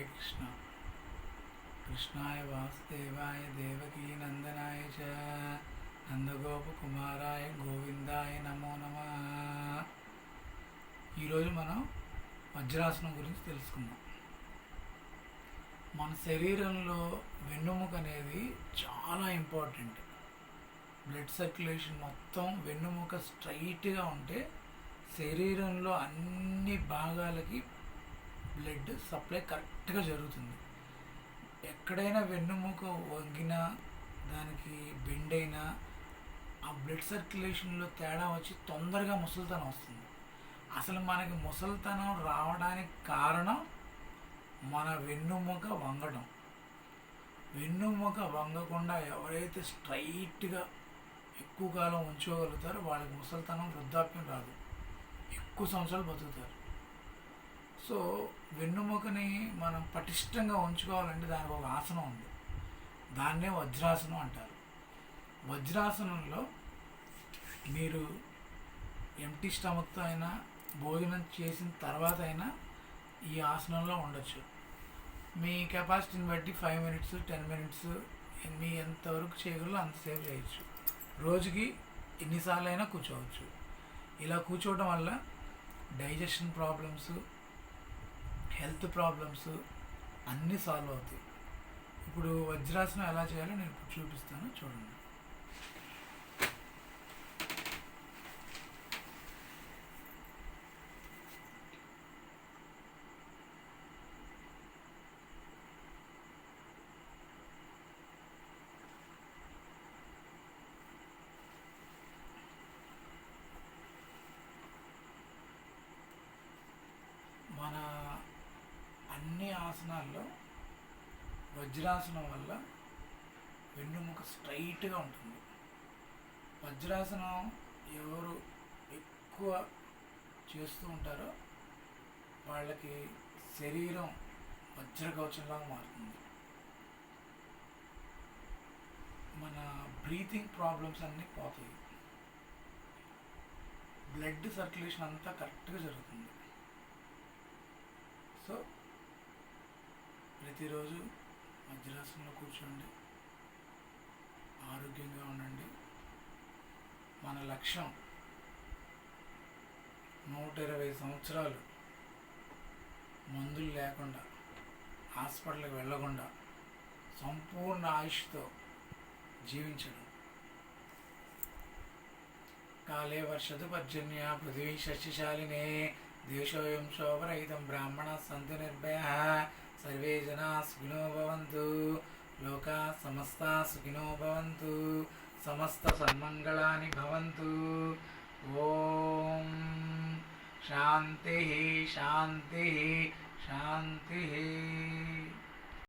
హరే కృష్ణ కృష్ణాయ వాసుదేవాయ దేవకీ నందనాయ చ నందగోపకుమారాయ గోవిందాయ నమో నమ ఈరోజు మనం వజ్రాసనం గురించి తెలుసుకుందాం. మన శరీరంలో వెన్నుముక అనేది చాలా ఇంపార్టెంట్ బ్లడ్ సర్క్యులేషన్ మొత్తం వెన్నుముక స్ట్రైట్గా ఉంటే శరీరంలో అన్ని భాగాలకి బ్లడ్ సప్లై కరెక్ట్గా జరుగుతుంది. ఎక్కడైనా వెన్నుముక వంగినా దానికి బెండ్ అయినా ఆ బ్లడ్ సర్క్యులేషన్లో తేడా వచ్చి తొందరగా ముసలితనం వస్తుంది. అసలు మనకి ముసలితనం రావడానికి కారణం మన వెన్నుముక వంగడం వెన్నుముక వంగకుండా ఎవరైతే స్ట్రైట్గా ఎక్కువ కాలం ఉంచుకోగలుగుతారో వాళ్ళకి ముసలితనం వృద్ధాప్యం రాదు. ఎక్కువ సంవత్సరాలు బతుకుతారు. సో వెన్నుముకని మనం పటిష్టంగా ఉంచుకోవాలంటే దానికి ఒక ఆసనం ఉంది. దాన్నే వజ్రాసనం అంటారు. వజ్రాసనంలో మీరు ఎంటీ స్టమక్తో అయినా భోజనం చేసిన తర్వాత అయినా ఈ ఆసనంలో ఉండొచ్చు. మీ కెపాసిటీని బట్టి ఫైవ్ మినిట్స్ టెన్ మినిట్స్ మీ ఎంతవరకు చేయగలరో అంతసేపు చేయొచ్చు. రోజుకి ఎన్నిసార్లు అయినా కూర్చోవచ్చు. ఇలా కూర్చోవడం వల్ల డైజెషన్ ప్రాబ్లమ్స్ హెల్త్ ప్రాబ్లమ్స్ అన్నీ సాల్వ్ అవుతాయి. ఇప్పుడు వజ్రాసనం ఎలా చేయాలో నేను ఇప్పుడు చూపిస్తాను చూడండి. మన అన్ని ఆసనాల్లో వజ్రాసనం వల్ల వెన్నుముక స్ట్రైట్గా ఉంటుంది. వజ్రాసనం ఎవరు ఎక్కువ చేస్తూ ఉంటారో వాళ్ళకి శరీరం వజ్రకవచంలాగా మారుతుంది. మన బ్రీతింగ్ ప్రాబ్లమ్స్ అన్నీ పోతాయి. బ్లడ్ సర్క్యులేషన్ అంతా కరెక్ట్గా జరుగుతుంది. సో ప్రతిరోజు మధ్యరాసంలో కూర్చోండి. ఆరోగ్యంగా ఉండండి. మన లక్ష్యం నూట ఇరవై సంవత్సరాలు మందులు లేకుండా హాస్పిటల్కి వెళ్ళకుండా సంపూర్ణ ఆయుష్తో జీవించడం. కాలే వర్షతు పర్జన్య పృథివీ శశిశాలినే దేశోయం శోభరహితం బ్రాహ్మణ సంతు నిర్భయ. సర్వే జనా సుఖినో భవంతు లోకా సమస్త సుఖినో భవంతు సమస్త సన్మంగళాని భవంతు ఓం శాంతి శాంతి శాంతి